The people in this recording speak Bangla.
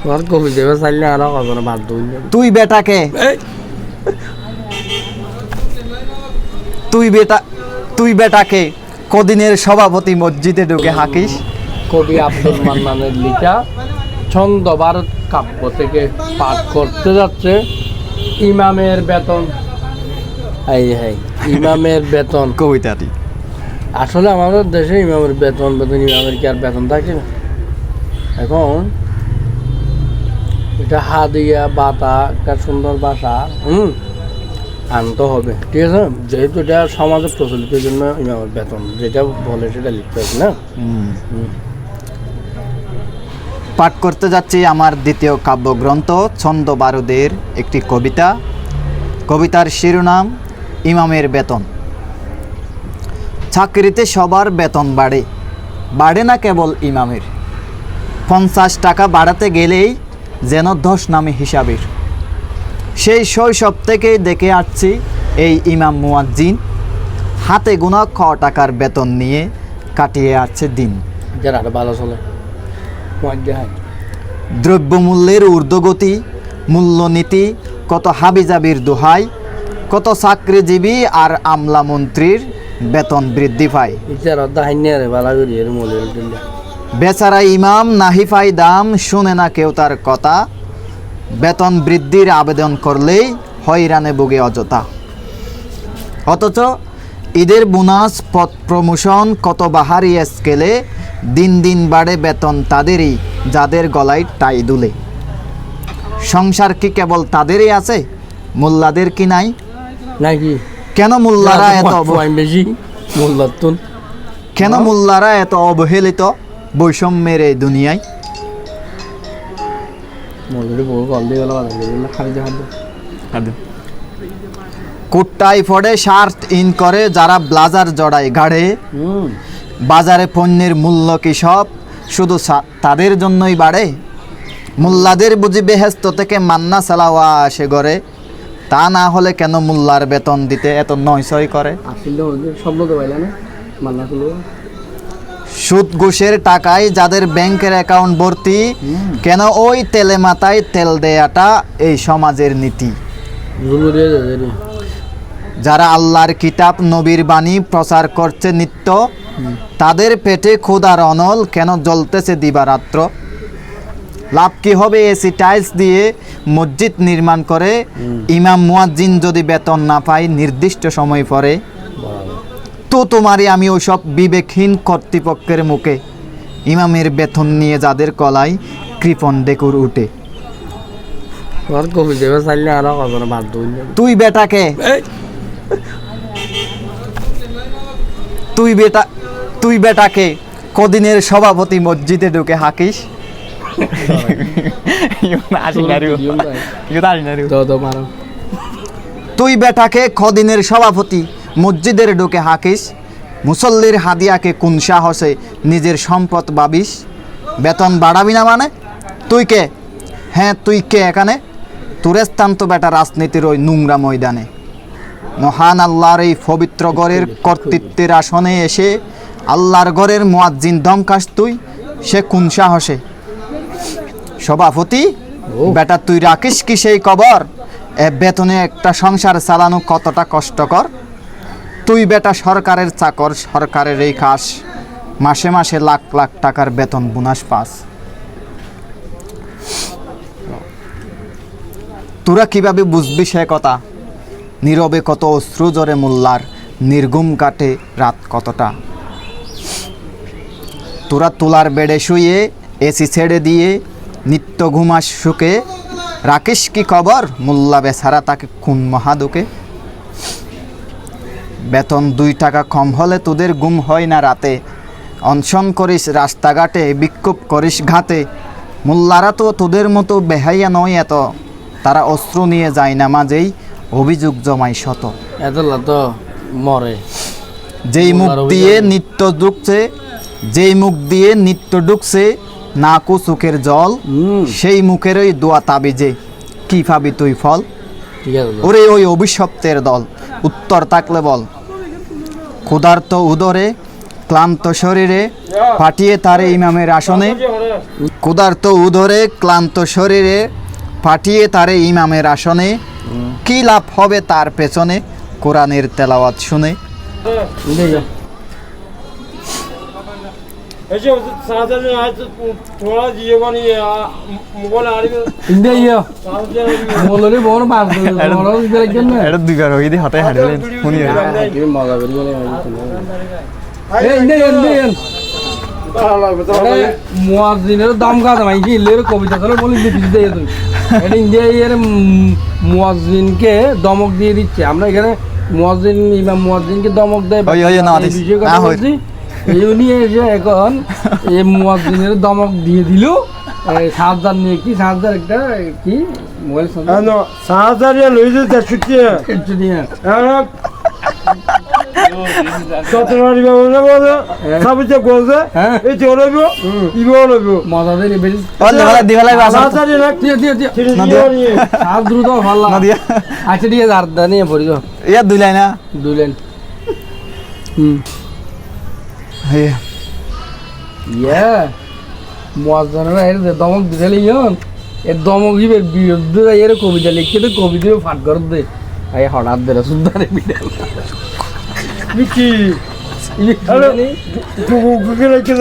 তোমার কবি দেবে চাইলে আর কত বাদ দই তুই বেটাকে? তুই বেটা তুই বেটাকে কদিনের সভাপতি মসজিদে ঢুকে হাকিস? কবি আব্দুল মান্নানের লিখা ছন্দ ভারত কাব্য থেকে পাঠ করতে যাচ্ছে। ইমামের বেতন। এই হাই ইমামের বেতন। কবিতাটি আসলে আমাদের দেশে ইমামের বেতন বেতন ইমামের কি আর বেতন থাকে? না এখন এটা হাদিয়া বাতা একটা সুন্দর বাসা হুম? আনতে হবে ঠিক আছে? যেহেতু এটা সমাজে প্রচলিত জন্য ইমামের বেতন যেটা বলে সেটা লিখতে হবে না? পাঠ করতে যাচ্ছি আমার দ্বিতীয় কাব্যগ্রন্থ ছন্দ বারুদের একটি কবিতা। কবিতার শিরোনাম ইমামের বেতন। চাকরিতে সবার বেতন বাড়ে। বাড়ে না কেবল ইমামের। পঞ্চাশ টাকা বাড়াতে গেলেই দশ নামে হিসাবের। সেই শৈশব থেকেই দেখে আসছি এই ইমাম মুয়াজ্জিন হাতে গোনা ক টাকার বেতন নিয়ে কাটিয়ে আসছে দিন। ভালো চলে। হয়। দ্রব্যমূল্যের ঊর্ধ্বগতি মূল্যনীতি কত হাবিজাবির দোহাই কত চাকরিজীবী আর আমলা মন্ত্রীর বেতন বৃদ্ধি পায়। বেচারা ইমাম নাহিফাই দাম শুনে না কেউ তার কথা। বেতন বৃদ্ধির আবেদন করলেই হয়রানে ভোগে অযথা। অথচ ঈদের বোনাস পথ প্রমোশন কত বাহারি স্কেলে দিন দিন বাড়ে বেতন তাদেরই যাদের গলায় টাই দুলে। সংসার কি কেবল তাদেরই আছে? মোল্লাদের কি নাই? নাকি? কেন মোল্লারা এত কেন মোল্লারা এত অবহেলিত? বৈষম্যের এই দুনিয়ায়। কুট্টাই ফড়ে শার্ট ইন করে যারা ব্লাজার জড়ায় গাড়ে বাজারে পণ্যের মূল্য কি সব? শুধু তাদের জন্যই বাড়ে? মোল্লাদের বুঝি বেহেস্ত থেকে মান্না চালাওয়া আসে গড়ে তা না হলে কেন মোল্লার বেতন দিতে এত নয়সই করে? আসিল শব্দ তো না। মান্না ছিল সুদ ঘুষের টাকায় যাদের ব্যাংকের অ্যাকাউন্ট ভর্তি কেন ওই তেলে মাথায় তেল দেয়াটা এই সমাজের নীতি? যারা আল্লাহর কিতাব নবীর বাণী প্রচার করছে নিত্য তাদের পেটে ক্ষুধার অনল কেন জ্বলতেছে দিবারাত্র? লাভ কি হবে এসি টাইলস দিয়ে মসজিদ নির্মাণ করে? ইমাম মুয়াজ্জিন যদি বেতন না পায় নির্দিষ্ট সময় পরে? তো তোমারই আমি ওসব বিবেকহীন কর্তৃপক্ষের মুখে ইমামের বেতন নিয়ে যাদের কলায় কৃপণ ডেকুর উঠে। তুই বেটাকে। তুই বেটা তুই বেটাকে কদিনের সভাপতি মসজিদে ঢুকে হাকিস। তো তো মারো। তুই বেটাকে কদিনের সভাপতি মসজিদের ঢুকে হাকিস মুসল্লির হাদিয়াকে কোন সাহসে নিজের সম্পদ ভাবিস বেতন বাড়াবি না মানে? তুই কে? হ্যাঁ তুই কে এখানে? তোর স্থান তো বেটা রাজনীতির ওই নোংরা ময়দানে। মহান আল্লাহর এই পবিত্র গড়ের কর্তৃত্বের আসনে এসে আল্লাহর গড়ের মোয়াজ্জিন দমকাস তুই সে কোন সাহসে? সভাপতি বেটা তুই রাখিস কি সেই কবর? এ বেতনে একটা সংসার চালানো কতটা কষ্টকর? তুই বেটা সরকারের চাকর, সরকারের এই খাস। মাসে মাসে লাখ লাখ টাকার বেতন বোনাস পাস। তোরা কীভাবে বুঝবি সে কথা? নীরবে কত অশ্রু জরে মোল্লার নির্গুম কাটে রাত কতটা? তোরা তোলার বেডে শুয়ে এসি ছেড়ে দিয়ে, নিত্য ঘুমাস সুখে রাকেশ কি খবর মোল্লা বেচারা তাকে খুন মহাদুকে? বেতন দুই টাকা কম হলে তোদের গুম হয় না রাতে। অনশন করিস রাস্তাঘাটে বিক্ষোভ করিস ঘাতে মোল্লারা তো তোদের মতো বেহাইয়া নয় এত। তারা অস্ত্র নিয়ে যায় না মাঝেই অভিযোগ জমায় শত। তো মরে। যেই মুখ দিয়ে। নিত্য ঢুকছে যেই মুখ দিয়ে নিত্য ঢুকছে নাকু চোখের জল সেই মুখেরই দোয়া তাবিজে। কি পাবি তুই ফল। ওরে ওই অভিশপ্তের দল। উত্তর থাকলে বল। ক্ষুধার্ত উদরে, ক্লান্ত শরীরে, ফাটিয়ে তারে ইমামের আসনে। ক্ষুধার্ত উদরে, ক্লান্ত শরীরে, ফাটিয়ে তারে ইমামের আসনে। কি লাভ হবে তার পেছনে? কোরআনের তেলাওয়াত শুনে। হাতে শুনি এই ইন্দে ইন্দে মুয়াজ্জিনের দাম কাজ মাই কি লের কবিতা করে বলি দিতে দিয়ে এটা ইন্ডিয়া এর মুয়াজ্জিনকে দমক দিয়ে দিচ্ছে। আমরা এখানে মুয়াজ্জিন ইমাম মুয়াজ্জিনকে দমক দেয় না, এখন এই মুয়াজ্জিনের দমক দিয়ে দিল। সাহায্যার নিয়ে কি সাহায্যার একটা কি মোবাইল সাহায্যার লইছে হ্যাঁ। হ্যাঁ। এই চোর হইব ইবে মজা দিয়ে বেশি দিবা লাগবে আর দ্রুত ভালো আচ্ছা ঠিক আছে আর নিয়ে ভরি ইয়া দুই লাইন দুই লাইন। ইয়ে মজানা এর যে দমক দিলে ইয়ন এর দমক হিবের বিরুদ্ধে এর কবিতা লিখে তো কবিতা ফাট কর দে আই হঠাৎ দে সুন্দর বিড়াল বিকি ইয়ে হ্যালো কি গুগল রেখে